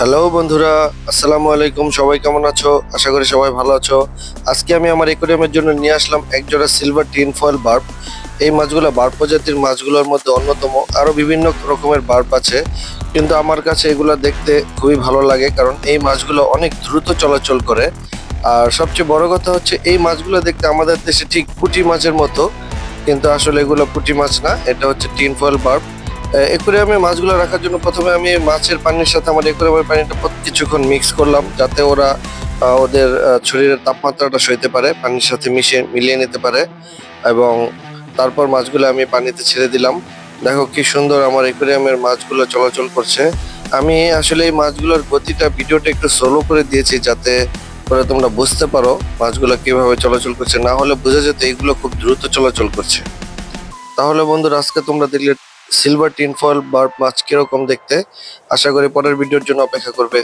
Hello বন্ধুরা। আসসালামু আলাইকুম। সবাই কেমন আছো? আশা করি সবাই ভালো আছো। আজকে আমি আমার একুরিয়ামের জন্য নিয়ে আসলাম একজোড়া সিলভার টিন ফয়েল বার্ব এই মাছগুলো বার্ব প্রজাতির মাছগুলোর মধ্যে অন্যতম। আরও বিভিন্ন রকমের বার্ব আছে। কিন্তু আমার কাছে এগুলো দেখতে খুবই ভালো লাগে কারণ এই মাছগুলো অনেক দ্রুত চলাচল করে। আর সবচেয়ে বড় কথা হচ্ছে এই মাছগুলো দেখতে আমাদের দেশে ঠিক পুঁটি মাছের মতো। কিন্তু আসলে এগুলো পুঁটি মাছ না, এটা হচ্ছে টিন ফয়েল বার্ব একুরিয়ামে মাছগুলো রাখার জন্য প্রথমে আমি মাছের পানির সাথে আমার একুরিয়ামের পানিটা কিছুক্ষণ মিক্স করলাম, যাতে ওরা ওদের শরীরের তাপমাত্রাটা সইতে পারে, পানির সাথে মিশিয়ে মিলিয়ে নিতে পারে। এবং তারপর মাছগুলো আমি পানিতে ছেড়ে দিলাম। দেখো কি সুন্দর আমার একুরিয়ামের মাছগুলো চলাচল করছে। আমি আসলে এই মাছগুলোর গতিটা, ভিডিওটা একটু স্লো করে দিয়েছি যাতে করে তোমরা বুঝতে পারো মাছগুলো কীভাবে চলাচল করছে। না হলে বোঝা যেত এগুলো খুব দ্রুত চলাচল করছে। তাহলে বন্ধুরা, আজকে তোমরা দেখলে সিলভার টিন ফয়েল বার্ব মাছ কীরকম দেখতে? আশা করি পরের ভিডিওর জন্য অপেক্ষা করবে।